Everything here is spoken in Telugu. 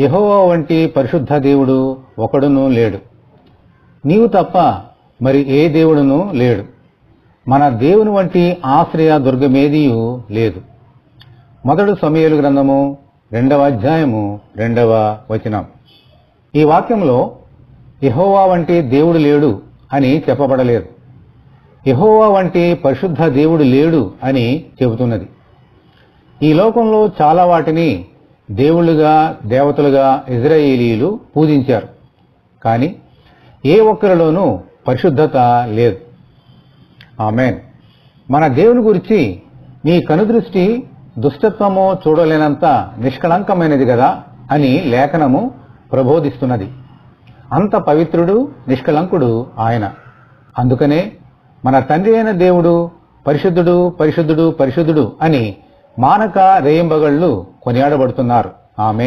యహోవా వంటి పరిశుద్ధ దేవుడు ఒకడును లేడు. నీవు తప్ప మరి ఏ దేవుడును లేడు. మన దేవుని వంటి ఆశ్రయ దుర్గమేదియు లేదు. మొదటి సమయలు గ్రంథము రెండవ అధ్యాయము రెండవ వచనం. ఈ వాక్యంలో యహోవా వంటి దేవుడు లేడు అని చెప్పబడలేదు. యహోవా వంటి పరిశుద్ధ దేవుడు లేడు అని చెబుతున్నది. ఈ లోకంలో చాలా వాటిని దేవుళ్ళుగా దేవతలుగా ఇజ్రాయేలీలు పూజించారు. కానీ ఏ ఒక్కరిలోనూ పరిశుద్ధత లేదు. ఆమెన్. మన దేవుని గురించి నీ కనుదృష్టి దుష్టత్వము చూడలేనంత నిష్కళంకమైనది కదా అని లేఖనము ప్రబోధిస్తున్నది. అంత పవిత్రుడు నిష్కళంకుడు ఆయన. అందుకనే మన తండ్రి అయిన దేవుడు పరిశుద్ధుడు పరిశుద్ధుడు పరిశుద్ధుడు అని మానక రేయింబగళ్ళు కొనియాడబడుతున్నారు. ఆమె